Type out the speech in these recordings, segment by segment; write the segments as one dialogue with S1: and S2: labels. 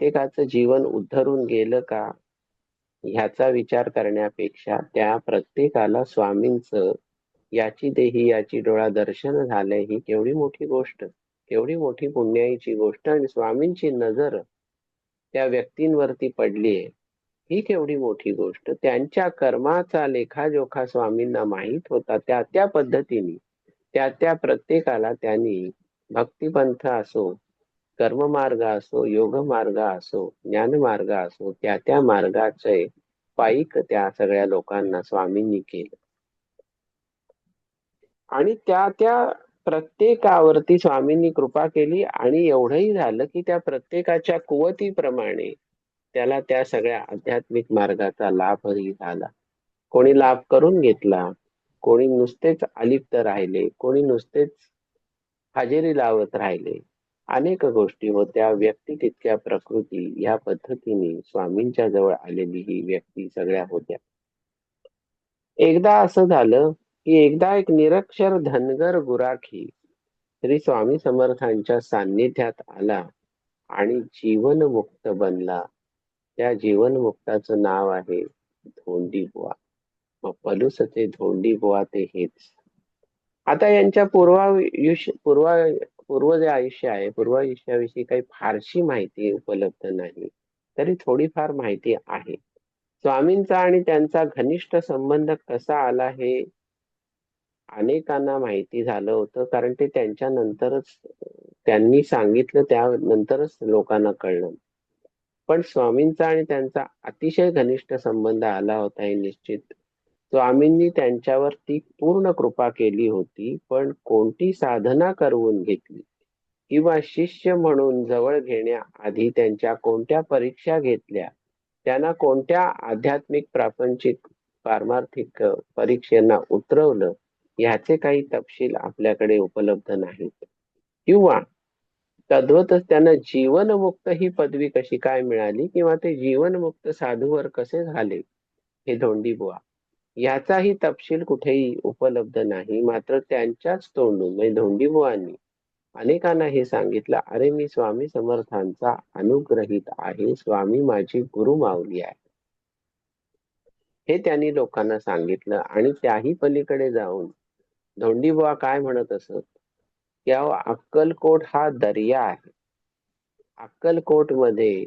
S1: प्रत्येकाचं जीवन उद्धरून गेलं का? ह्याचा विचार करण्यापेक्षा त्या प्रत्येकाला स्वामींचं याची देही याची डोळा दर्शन झालंय ही केवढी मोठी गोष्ट. केवढी मोठी पुण्याईची गोष्ट आणि स्वामींची नजर त्या व्यक्तींवरती पडलीये ही केवढी मोठी गोष्ट. त्यांच्या कर्माचा लेखाजोखा स्वामींना माहीत होता. त्या त्या पद्धतीने त्या त्या प्रत्येकाला त्यांनी भक्तिपंथ असो कर्ममार्ग असो योग मार्ग असो ज्ञान मार्ग असो त्या त्या मार्गाचे पायिक त्या सगळ्या लोकांना स्वामींनी केलं. आणि त्या त्या प्रत्येकावरती स्वामींनी कृपा केली आणि एवढंही झालं की त्या प्रत्येकाच्या कुवतीप्रमाणे त्याला त्या सगळ्या आध्यात्मिक मार्गाचा लाभही झाला. कोणी लाभ करून घेतला कोणी नुसतेच अलिप्त राहिले कोणी नुसतेच हजेरी लावत राहिले अनेक गोष्टी होत्या. व्यक्ती तितक्या प्रकृती या पद्धतीने स्वामींच्या जवळ आलेली ही व्यक्ती सगळ्या होत्या. एकदा असं झालं की एकदा एक निरक्षर धनगर गुराखी श्री स्वामी समर्थांच्या सान्निध्यात आला आणि जीवनमुक्त बनला. त्या जीवनमुक्ताचं नाव आहे धोंडी बुवा. मग पलूसचे धोंडी बुवा ते हेच. आता यांच्या पूर्वायुष्य पूर्वा पूर्व जे आयुष्य आहे. पूर्व आयुष्याविषयी काही फारशी माहिती उपलब्ध नाही. तरी थोडीफार माहिती आहे. स्वामींचा आणि त्यांचा घनिष्ठ संबंध कसा आला हे अनेकांना माहिती झालं होतं. कारण ते त्यांच्या नंतरच त्यांनी सांगितलं त्यानंतरच लोकांना कळलं. पण स्वामींचा आणि त्यांचा अतिशय घनिष्ठ संबंध आला होता हे निश्चित स्वामींनी त्यांच्यावरती पूर्ण कृपा केली होती पण कोणती साधना करवून घेतली? किंवा शिष्य म्हणून जवळ घेण्याआधी त्यांच्या कोणत्या परीक्षा घेतल्या? त्यांना कोणत्या आध्यात्मिक प्रापंचिक पारमार्थिक परीक्षेना उतरवलं? याचे काही तपशील आपल्याकडे उपलब्ध नाहीत. किंवा तद्वतच त्यांना जीवनमुक्त ही पदवी कशी काय मिळाली? किंवा ते जीवनमुक्त साधूवर कसे झाले? हे धोंडी बुवा याचाही तपशील कुठेही उपलब्ध नाही. मात्र त्यांच्याच तोंडून म्हणजे धोंडीबुवांनी अनेकांना हे सांगितलं अरे मी स्वामी समर्थांचा अनुग्रहित आहे. स्वामी माझी गुरु माऊली आहे. हे त्यांनी लोकांना सांगितलं आणि त्याही पलीकडे जाऊन धोंडीबुवा काय म्हणत असत? की अक्कलकोट हा दर्या आहे. अक्कलकोटमध्ये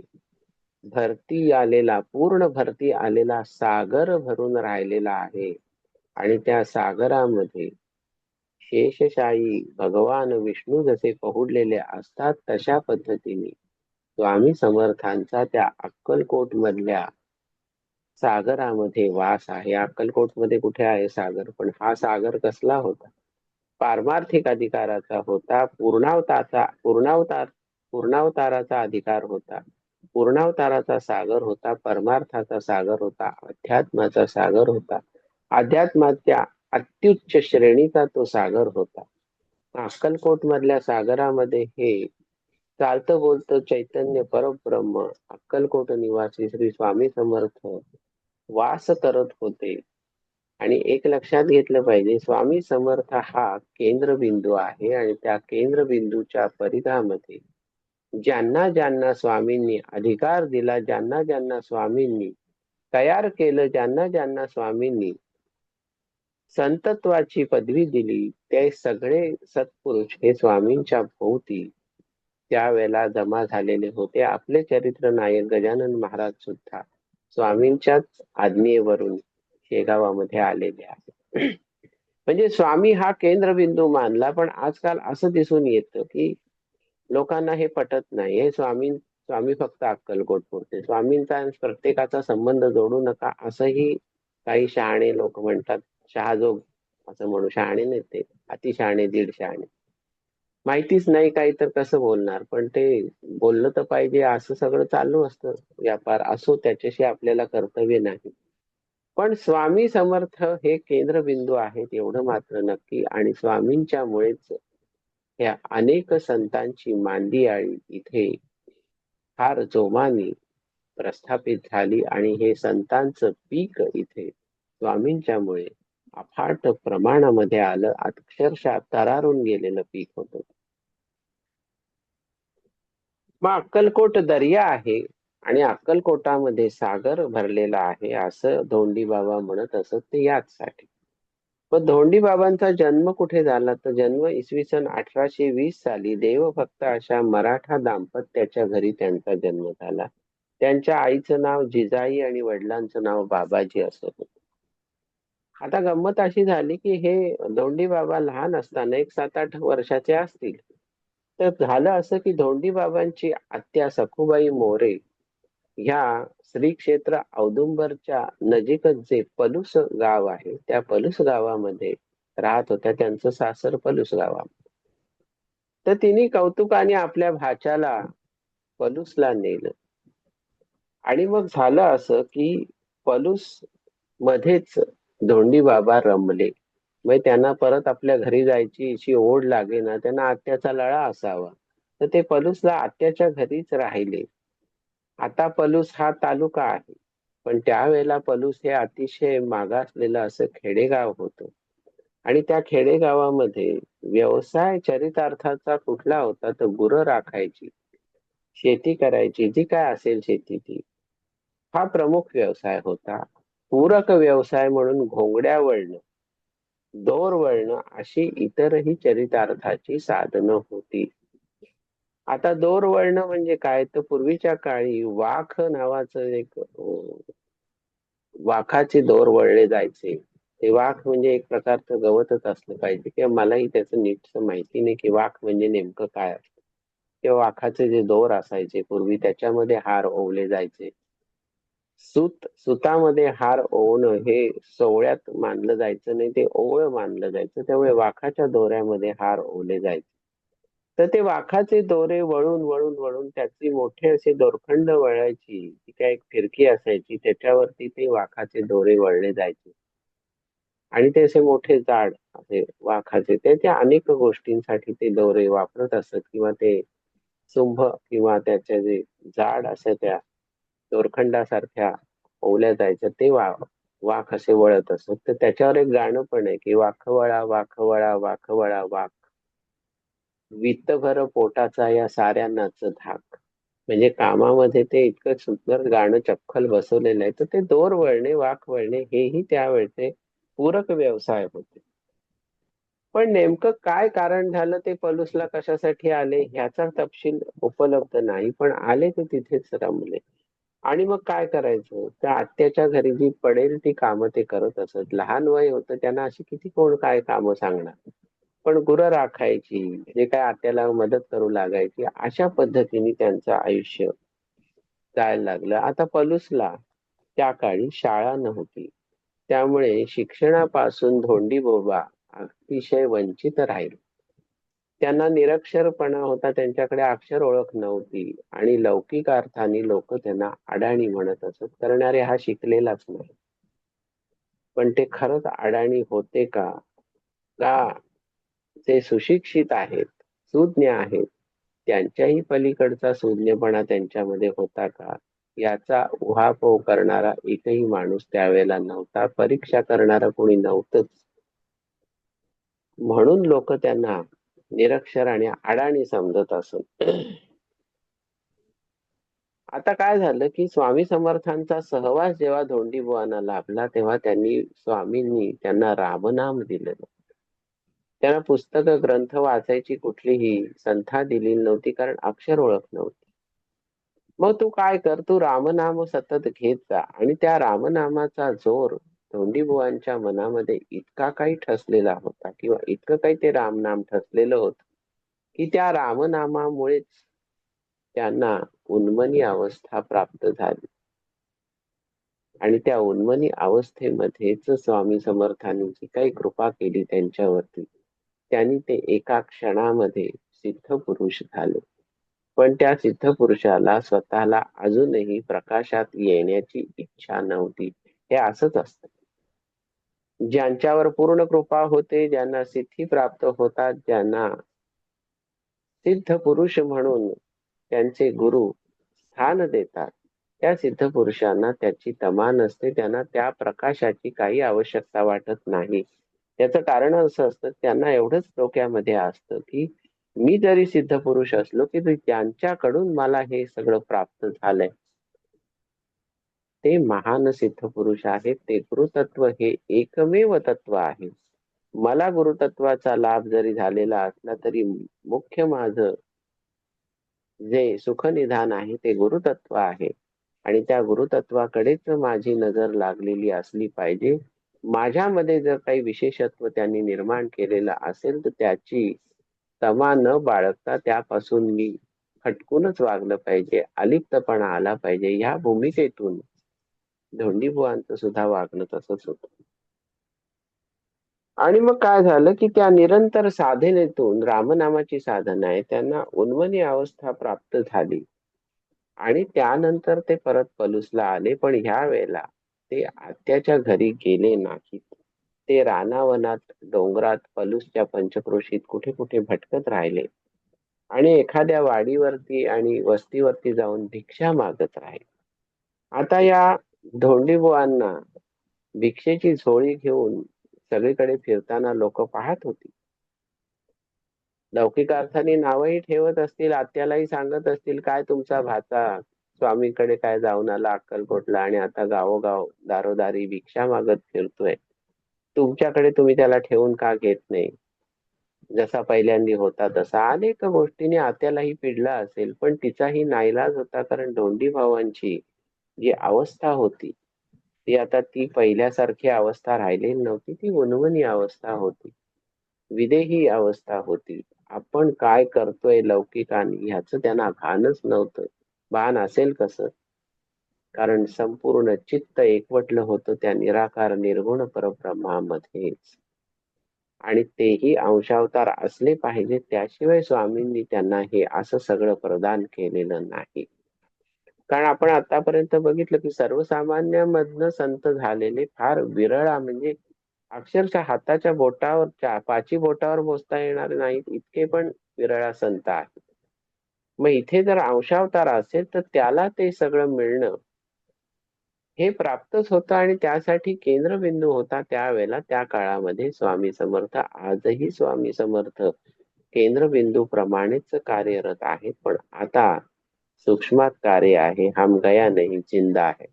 S1: भरती आलेला पूर्ण भरती आलेला सागर भरून राहिलेला आहे. आणि त्या सागरामध्ये शेषशाही भगवान विष्णू जसे पहुडलेले असतात तशा पद्धतीने स्वामी समर्थांचा त्या अक्कलकोट मधल्या सागरामध्ये वास आहे. अक्कलकोटमध्ये कुठे आहे सागर? पण हा सागर कसला होता? पारमार्थिक अधिकाराचा होता पूर्णावताचा पूर्णावतार पूर्णावताराचा अधिकार होता. पूर्णावताराचा सागर होता परमार्थाचा सागर होता अध्यात्माचा सागर होता. अध्यात्माच्या अत्युच्च श्रेणीचा तो सागर होता. अक्कलकोट मधल्या सागरामध्ये हे चालतं बोलतं चैतन्य परब्रह्म अक्कलकोट निवासी श्री स्वामी समर्थ वास करत होते. आणि एक लक्षात घेतलं पाहिजे स्वामी समर्थ हा केंद्रबिंदू आहे आणि त्या केंद्रबिंदूच्या परिघामध्ये ज्यांना ज्यांना स्वामींनी अधिकार दिला ज्यांना ज्यांना स्वामींनी तयार केलं ज्यांना ज्यांना स्वामींनी संतत्वाची पदवी दिली ते सगळे सत्पुरुष हे स्वामींच्या भोवती त्यावेळेला जमा झालेले होते. आपले चरित्र नायक गजानन महाराज सुद्धा स्वामींच्याच आज्ञेवरून शेगावामध्ये आलेले आहे म्हणजे स्वामी हा केंद्रबिंदू मानला पण आजकाल असं दिसून येतं की लोकांना हे पटत नाही. हे स्वामी स्वामी फक्त अक्कलकोट पुरते स्वामींचा प्रत्येकाचा संबंध जोडू नका असंही काही शहाणे लोक म्हणतात. शहाजोग असं म्हणू शहाणे नेते अति अतिशहाणे दीड शहाणे. माहितीच नाही काही तर कसं बोलणार पण ते बोललं तर पाहिजे असं सगळं चालू असतं. व्यापार असो त्याच्याशी आपल्याला कर्तव्य नाही. पण स्वामी समर्थ हे केंद्रबिंदू आहेत एवढं मात्र नक्की. आणि स्वामींच्यामुळेच या अनेक संतांची मांदियाळी इथे फार जोमाने प्रस्थापित झाली आणि हे संतांचं पीक इथे स्वामींच्यामुळे अफाट प्रमाणामध्ये आलं. अक्षरशः तरारून गेलेलं पीक होतं. मग अक्कलकोट दर्या आहे आणि अक्कलकोटामध्ये सागर भरलेला आहे असं धोंडी बाबा म्हणत असत ते याचसाठी. पण धोंडी बाबांचा जन्म कुठे झाला? तर जन्म इसवी सन अठराशे वीस साली देवभक्त अशा मराठा दाम्पत्याच्या घरी त्यांचा जन्म झाला. त्यांच्या आईचं नाव जिजाई आणि वडिलांचं नाव बाबाजी असं होतं. आता गंमत अशी झाली की हे धोंडी बाबा लहान असताना एक सात आठ वर्षाचे असतील. तर झालं असं की धोंडी बाबांची आत्या सखुबाई मोरे ह्या श्री क्षेत्र औदुंबरच्या नजीकच जे पलूस गाव आहे त्या पलूस गावामध्ये राहत होत्या त्यांचं सासर पलूस गावा तर तिने कौतुकाने आपल्या भाच्याला पलूसला नेलं. आणि मग झालं असं की पलूस मध्येच धोंडी बाबा रमले. मग त्यांना परत आपल्या घरी जायची अशी ओढ लागे ना त्यांना आत्याचा लळा असावा. तर ते पलूसला आत्याच्या घरीच राहिले. आता पलूस हा तालुका आहे. पण त्यावेळेला पलूस हे अतिशय मागासलेलं असं खेडेगाव होतं. आणि त्या खेडेगावामध्ये व्यवसाय चरितार्थाचा कुठला होता तर गुरं राखायची. शेती करायची. जी काय असेल शेती ती हा प्रमुख व्यवसाय होता. पूरक व्यवसाय म्हणून घोंगड्या वळणं दोर वळणं अशी इतरही चरितार्थाची साधनं होती. आता दोर वळणं म्हणजे काय? तर पूर्वीच्या काळी वाख नावाचं एक वाखाचे दोर वळले जायचे. ते वाख म्हणजे एक प्रकारचं गवतच असलं पाहिजे. किंवा मलाही त्याचं नीटच माहिती नाही की वाख म्हणजे नेमकं काय असतं. किंवा वाखाचे जे दोर असायचे पूर्वी त्याच्यामध्ये हार ओवले जायचे. सूत सुतामध्ये हार ओवणं हे सोवळ्यात मानलं जायचं नाही ते ओवळं मानलं जायचं. त्यामुळे वाखाच्या दोऱ्यामध्ये हार ओवले जायचे. तर ते वाखाचे दोरे वळून वळून वळून त्याची मोठे असे दोरखंड वळायची. ती काय एक फिरकी असायची. त्याच्यावरती ते वाखाचे दोरे वळले जायचे. आणि ते असे मोठे जाड असे वाखाचे. त्याच्या अनेक गोष्टींसाठी ते दोरे वापरत असत किंवा ते सुंभ किंवा त्याचे जे जाड असे त्या दोरखंडासारख्या ओवल्या जायच्या ते वा वाघ असे वळत असत. तर त्याच्यावर एक गाणं पण आहे की वाखवळा वाखवळा वाखवळा वाख वित्तभर पोटाचा या साऱ्यांनाच धाक. म्हणजे कामामध्ये ते इतकं सुंदर गाणं चक्कल बसवलेलं आहे तर ते दोर वळणे वाक वळणे हेही त्यावेळचे पूरक व्यवसाय होते. पण नेमकं काय कारण झालं ते पलूसला कशासाठी आले ह्याचा तपशील उपलब्ध नाही पण आले ते तिथेच रमले. आणि मग काय करायचं? त्या आत्याच्या घरी जी पडेल ती कामं ते करत असत. लहान वय होतं त्यांना अशी किती कोण काय कामं सांगणार? पण गुरं राखायची जे काय आत्याला मदत करू लागायची अशा पद्धतीने त्यांचं आयुष्य जायला लागलं. आता पलूसला त्या काळी शाळा नव्हती. त्यामुळे शिक्षणापासून धोंडी बोबा अतिशय वंचित राहील. त्यांना निरक्षरपणा होता त्यांच्याकडे अक्षर ओळख नव्हती आणि लौकिक अर्थाने लोक त्यांना अडाणी म्हणत असत. करणारे हा शिकलेलाच नाही. पण ते खरंच अडाणी होते का? का जे सुशिक्षित आहेत सुज्ञ आहेत त्यांच्याही पलीकडचा सुज्ञपणा त्यांच्यामध्ये होता का? याचा उहापोह करणारा एकही माणूस त्यावेळेला नव्हता परीक्षा करणारा कोणी नव्हतंच. म्हणून लोक त्यांना निरक्षर आणि अडाणी समजत असत आता काय झालं की स्वामी समर्थांचा सहवास जेव्हा धोंडी बुवांना लाभला तेव्हा त्यांनी स्वामींनी त्यांना रामनाम दिलेलं. त्यांना पुस्तक ग्रंथ वाचायची कुठलीही संथा दिली नव्हती कारण अक्षर ओळख नव्हती. मग तू काय कर तू रामनाम सतत घेत जा. आणि त्या रामनामाचा जोर धोंडीबुवांच्या मनामध्ये इतका काही ठसलेला होता किंवा इतकं काही ते रामनाम ठसलेलं होत की त्या रामनामामुळेच त्यांना उन्मनी अवस्था प्राप्त झाली. आणि त्या उन्मनी अवस्थेमध्येच स्वामी समर्थांनी जी काही कृपा केली त्यांच्यावरती त्यांनी ते एका क्षणामध्ये सिद्ध पुरुष झाले. पण त्या सिद्ध पुरुषाला स्वतःला अजूनही प्रकाशात येण्याची इच्छा नव्हती. हे असंच असत. ज्यांच्यावर पूर्ण कृपा होते ज्यांना सिद्धी प्राप्त होतात ज्यांना सिद्ध पुरुष म्हणून त्यांचे गुरु स्थान देतात त्या सिद्ध पुरुषांना त्याची तमा नसते. त्यांना त्या प्रकाशाची काही आवश्यकता वाटत नाही. त्याचं कारण असं असतं त्यांना एवढंच डोक्यामध्ये असतं की मी जरी सिद्ध पुरुष असलो की त्यांच्याकडून मला हे सगळं प्राप्त झालंय. ते महान सिद्ध पुरुष आहेत ते गुरुतत्व हे एकमेव तत्व आहे. मला गुरुतत्वाचा लाभ जरी झालेला असला तरी मुख्य माझं जे सुखनिधान आहे ते गुरुतत्व आहे. आणि त्या गुरुतत्वाकडेच माझी नजर लागलेली असली पाहिजे. माझ्यामध्ये जर काही विशेषत्व त्यांनी निर्माण केलेलं असेल तर त्याची तमा न बाळगता त्यापासून मी हटकूनच वागलं पाहिजे अलिप्तपणा आला पाहिजे. ह्या भूमिकेतून धोंडीबुवांचं सुद्धा वागणं तसंच होत. आणि मग काय झालं की त्या निरंतर साधनेतून रामनामाची साधना आहे त्यांना उन्मनी अवस्था प्राप्त झाली. आणि त्यानंतर ते परत पलूसला आले. पण ह्या वेळेला ते आत्याच्या घरी गेले नाहीत. ते रानावनात डोंगरात पलूसच्या पंचक्रोशीत कुठे कुठे भटकत राहिले. आणि एखाद्या वाडीवरती आणि वस्तीवरती जाऊन भिक्षा मागत राहिले. आता या धोंडीबुवांना भिक्षेची झोळी घेऊन सगळीकडे फिरताना लोक पाहत होती. लौकिक अर्थाने नावही ठेवत असतील आत्यालाही सांगत असतील काय तुमचा भाचा? स्वामीकडे काय जाऊन आला अक्कलकोटला आणि आता गावोगाव दारोदारी भिक्षा मागत फिरतोय. तुमच्याकडे तुम्ही त्याला ठेवून का घेत नाही? जसा पहिल्यांदी होता तसा. अनेक गोष्टीने आत्यालाही पिडला असेल पण तिचाही नाईलाज होता कारण दोंडी भावांची जी अवस्था होती ती आता ती पहिल्यासारखी अवस्था राहिलेली नव्हती. ती गुणवणी अवस्था होती. विदेही अवस्था होती. आपण काय करतोय लौकिकाने ह्याच त्यांना भानच नव्हतं. बाण असेल कसं? कारण संपूर्ण चित्त एकवटलं होतं त्या निराकार निर्गुण परब्रह्मामध्येच. आणि तेही अंशावतार असले पाहिजे त्याशिवाय स्वामींनी त्यांना हे असं सगळं प्रदान केलेलं नाही. कारण आपण आतापर्यंत बघितलं की सर्वसामान्यामधनं संत झालेले फार विरळा म्हणजे अक्षरशः हाताच्या बोटावर पाची बोटावर मोजता येणार नाहीत इतके पण विरळा संत आहेत. मग इथे जर अंशावतार असेल तर त्याला ते सगळं मिळणं हे प्राप्तच होतं आणि त्यासाठी केंद्रबिंदू होता त्यावेळेला त्या काळामध्ये स्वामी समर्थ. आजही स्वामी समर्थ केंद्रबिंदू प्रमाणेच कार्यरत आहेत. पण आता सूक्ष्मात कार्य आहे. हम गया नाही जिंदा आहे.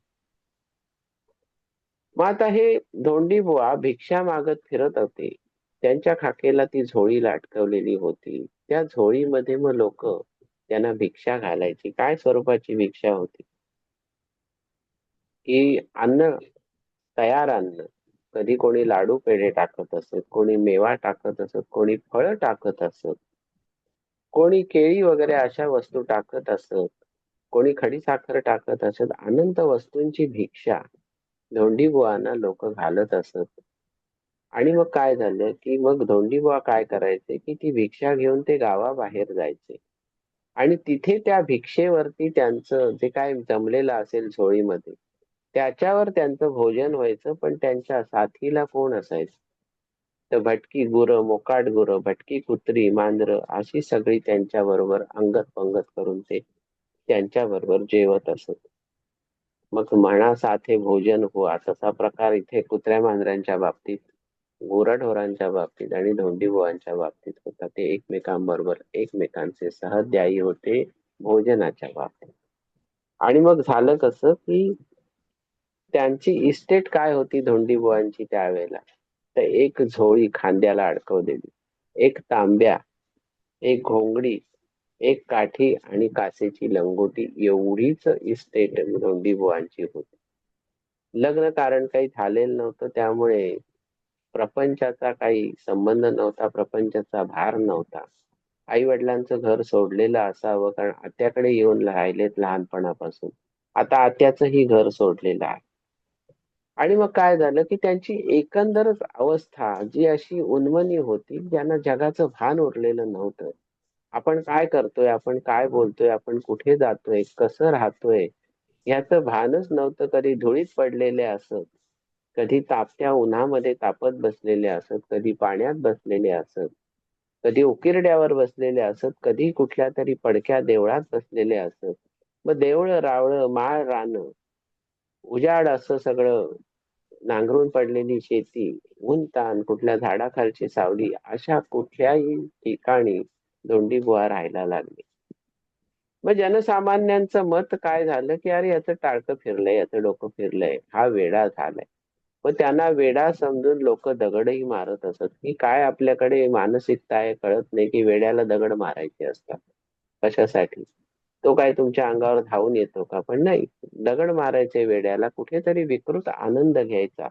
S1: मग आता हे धोंडी बुवा भिक्षा मागत फिरत होते. त्यांच्या खाकेला ती झोळी लाटकवलेली होती. त्या झोळीमध्ये मग लोक त्यांना भिक्षा घालायची. काय स्वरूपाची भिक्षा होती? की अन्न तयार अन्न. कधी कोणी लाडू पेढे टाकत असत कोणी मेवा टाकत असत कोणी फळ टाकत असत कोणी केळी वगैरे अशा वस्तू टाकत असत कोणी खडी साखर टाकत असत अनंत वस्तूंची भिक्षा. धोंडीबुवांना लोक घालत असत. आणि मग काय झालं की मग धोंडीबुवा काय करायचे? की ती भिक्षा घेऊन ते गावाबाहेर जायचे. आणि तिथे त्या भिक्षेवरती त्यांचं जे काय जमलेलं असेल झोळीमध्ये त्याच्यावर त्यांचं भोजन व्हायचं पण त्यांच्या साथीला कोण असायचं? तर भटकी गुरं मोकाट गुरं भटकी कुत्री मांजर अशी सगळी त्यांच्या बरोबर अंगत पंगत करून ते त्यांच्या बरोबर जेवत असत. मग म्हणा साथे भोजन हो, हुआ तसा प्रकार इथे कुत्र्या मांजरांच्या बाबतीत गुराढोरांच्या बाबतीत आणि धोंडीबुवांच्या बाबतीत होता. ते एकमेकांबरोबर एकमेकांचे सहद्यायी होते भोजनाच्या बाबतीत. आणि मग झालं कसं की त्यांची इस्टेट काय होती धोंडीबुवांची त्यावेळेला? तर एक झोळी खांद्याला अडकवलेली एक तांब्या एक घोंगडी एक काठी आणि कासेची लंगोटी एवढीच इस्टेट धोंडीबुवांची होती. लग्न कारण काही झालेलं नव्हतं त्यामुळे प्रपंचाचा काही संबंध नव्हता प्रपंचाचा भार नव्हता. आई वडिलांचं घर सोडलेलं असावं कारण आत्याकडे येऊन राहिलेत लहानपणापासून. आता आत्याचंही घर सोडलेलं आहे. आणि मग काय झालं की त्यांची एकंदरच अवस्था जी अशी उन्मनी होती ज्यांना जगाचं भान उरलेलं नव्हतं. आपण काय करतोय आपण काय बोलतोय आपण कुठे जातोय कसं राहतोय याचं भानच नव्हतं कधी धुळीत पडलेले असत. कधी तापत्या उन्हामध्ये तापत बसलेले असत कधी पाण्यात बसलेले असत कधी उकिरड्यावर बसलेले असत कधी कुठल्या तरी पडक्या देवळात बसलेले असत. मग देवळ रावळ माळ रान उजाड असं सगळं नांगरून पडलेली शेती ऊन ताण कुठल्या झाडाखालची सावली अशा कुठल्याही ठिकाणी दोंडी बुवा राहायला लागली. मग जनसामान्यांचं मत काय झालं की अरे याचं टाळकं फिरलंय याचं डोकं फिरलंय हा वेडा झालाय. मग त्यांना वेडा समजून लोक दगडही मारत असत. की काय आपल्याकडे मानसिकता आहे कळत नाही की वेड्याला दगड मारायचे असतात. कशासाठी? तो काय तुमच्या अंगावर धावून येतो का? पण नाही. दगड मारायचे वेड्याला कुठेतरी विकृत आनंद घ्यायचा.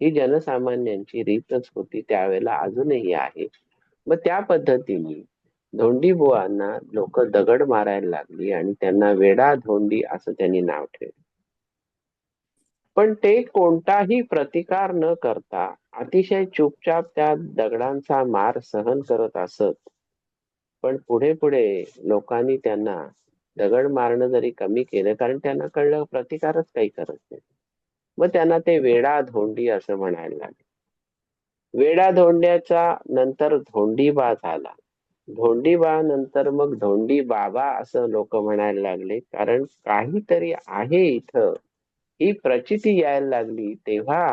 S1: ही जनसामान्यांची रीतच होती. त्यावेळेला अजूनही आहे. मग त्या पद्धतीने धोंडी बुवांना लोक दगड मारायला लागली आणि त्यांना वेडा धोंडी असं त्यांनी नाव ठेवलं. पण ते कोणताही प्रतिकार न करता अतिशय चुपचाप त्या दगडांचा मार सहन करत असत. पण पुढे पुढे लोकांनी त्यांना दगड मारणं जरी कमी केलं कारण त्यांना कळलं प्रतिकारच काही करत नाही. मग त्यांना ते वेडा धोंडी असं म्हणायला लागले. वेडा धोंड्याचा नंतर धोंडीबा झाला. धोंडीबा नंतर मग धोंडी बाबा असं लोक म्हणायला लागले कारण काहीतरी आहे इथं. ही प्रचिती यायला लागली तेव्हा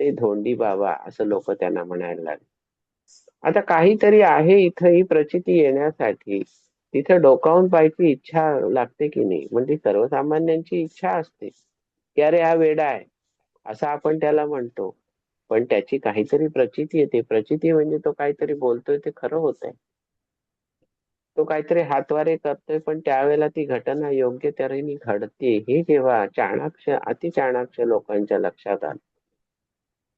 S1: ते धोंडी बाबा असं लोक त्यांना म्हणायला लागले. आता काहीतरी आहे इथं ही प्रचिती येण्यासाठी. तिथं डोकावून पाहायची इच्छा लागते की नाही? म्हणजे सर्वसामान्यांची इच्छा असते की अरे हा वेडा आहे असं आपण त्याला म्हणतो. पण त्याची काहीतरी प्रचिती येते. प्रचिती म्हणजे तो काहीतरी बोलतोय ते खरं होत आहे तो काहीतरी हातवारे करतोय पण त्यावेळेला ती घटना योग्य तऱ्हेने घडते हे जेव्हा चाणाक्ष अतिचाणाक्ष लोकांच्या लक्षात आलं.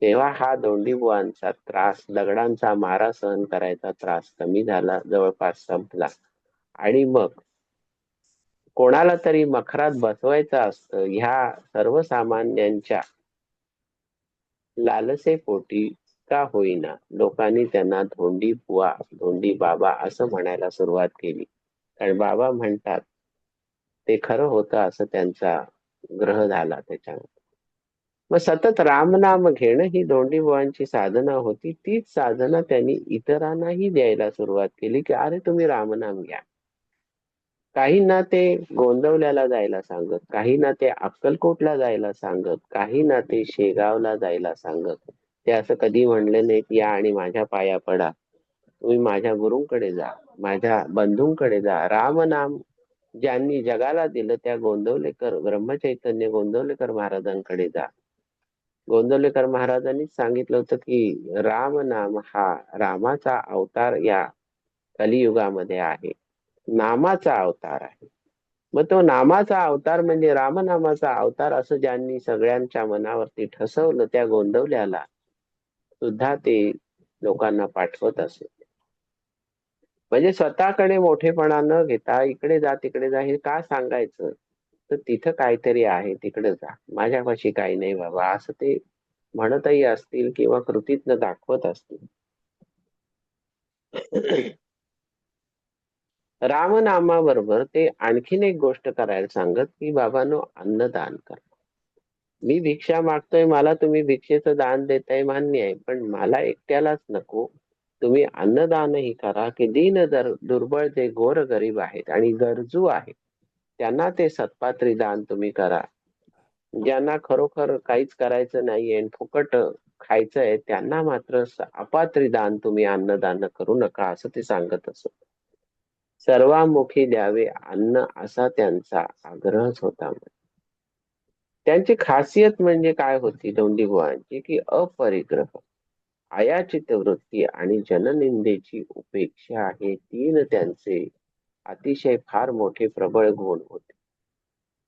S1: तेव्हा हा दोंडीबुवांचा त्रास दगडांचा मारा सहन करायचा त्रास कमी झाला जवळपास संपला. आणि मग कोणाला तरी मखरात बसवायचं असतं ह्या सर्वसामान्यांच्या लालसेपोटी का होईना? लोकांनी त्यांना धोंडी बुवा धोंडी बाबा असं म्हणायला सुरुवात केली. कारण बाबा म्हणतात ते खरं होतं असं त्यांचा ग्रह झाला त्याच्यामध्ये. मग सतत रामनाम घेणं ही धोंडी बुवांची साधना होती. तीच साधना त्यांनी इतरांनाही द्यायला सुरुवात केली की अरे तुम्ही रामनाम घ्या. काहींना ते गोंदवल्याला जायला सांगत काहींना ते अक्कलकोटला जायला सांगत काहींना ते शेगावला जायला सांगत. ते असं कधी म्हणले नाहीत या आणि माझ्या पाया पडा. तुम्ही माझ्या गुरुंकडे जा माझ्या बंधूंकडे जा. रामनाम ज्यांनी जगाला दिलं त्या गोंदवलेकर ब्रह्मचैतन्य गोंदवलेकर महाराजांकडे जा. गोंदवलेकर महाराजांनीच सांगितलं होतं की राम नाम हा रामाचा अवतार या कलियुगामध्ये आहे. नामाचा अवतार आहे. मग तो नामाचा अवतार म्हणजे रामनामाचा अवतार असं ज्यांनी सगळ्यांच्या मनावरती ठसवलं त्या गोंदवल्याला सुद्धा ते लोकांना पाठवत असे. म्हणजे स्वतःकडे मोठेपणा न घेता इकडे जा तिकडे जा हे का सांगायचं? तर तिथं काहीतरी आहे तिकडे जा. माझ्यापाशी काही नाही बाबा. असं ते म्हणतही असतील किंवा कृतीतनं दाखवत असतील. रामनामाबरोबर ते आणखीन एक गोष्ट करायला सांगत की बाबानो अन्नदान करा. मी भिक्षा मागतोय मला तुम्ही भिक्षेचं दान देताय मान्य आहे पण मला एकट्यालाच नको. तुम्ही अन्नदानही करा की दीन दर दुर्बळ जे गोर गरीब आहेत आणि गरजू आहेत त्यांना ते सत्पात्री दान तुम्ही करा. ज्यांना खरोखर काहीच करायचं नाहीये फुकट खायचं आहे त्यांना मात्र अपात्री दान तुम्ही अन्नदान करू नका असं ते सांगत असत. सर्वामुखी द्यावे अन्न असा त्यांचा आग्रहच होता. त्यांची खासियत म्हणजे काय होती दोंडी बुवांची की अपरिग्रह. आयाचित वृत्ती आणि जननिंदेची उपेक्षा हे तीन त्यांचे अतिशय फार मोठे प्रबळ गुण होते.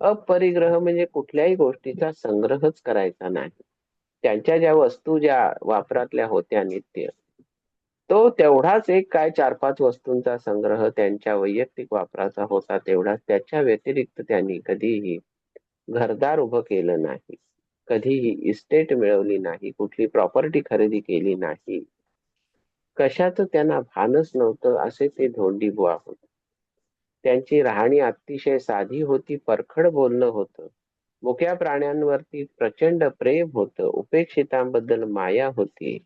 S1: अपरिग्रह म्हणजे कुठल्याही गोष्टीचा संग्रहच करायचा नाही. त्यांच्या ज्या वस्तू ज्या वापरातल्या होत्या नित्य तो तेवढाच एक काय चार पाच वस्तूंचा संग्रह त्यांच्या वैयक्तिक वापराचा होता तेवढाच. त्याच्या व्यतिरिक्त त्यांनी कधीही घरदार उभं केलं नाही. कधीही इस्टेट मिळवली नाही कुठली प्रॉपर्टी खरेदी केली नाही. कशाचं त्यांना भानच नव्हतं असे ते धोंडी बुवा होते त्यांची राहणी अतिशय साधी होती परखड बोलणं होतं. मुक्या प्राण्यांवरती प्रचंड प्रेम होतं उपेक्षितांबद्दल माया होती.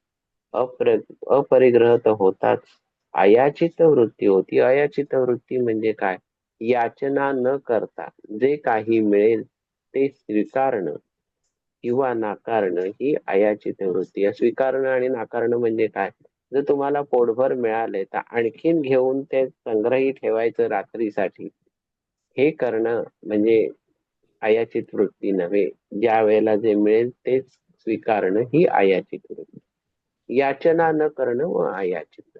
S1: अप्र अपरिग्रह तर होताच अयाचित वृत्ती होती. अयाचित वृत्ती म्हणजे काय? याचना न करता जे काही मिळेल ते स्वीकारणं. किंवा नाकारणं ही आयाचित वृत्ती स्वीकारणं आणि नाकारणं म्हणजे काय? जर तुम्हाला पोटभर मिळाले तर आणखीन घेऊन ते संग्रही ठेवायचं रात्रीसाठी. हे करणं म्हणजे आयाचित वृत्ती नव्हे. ज्या वेळेला जे मिळेल तेच स्वीकारणं ही आयाचित वृत्ती याचना न करणं व आयाचित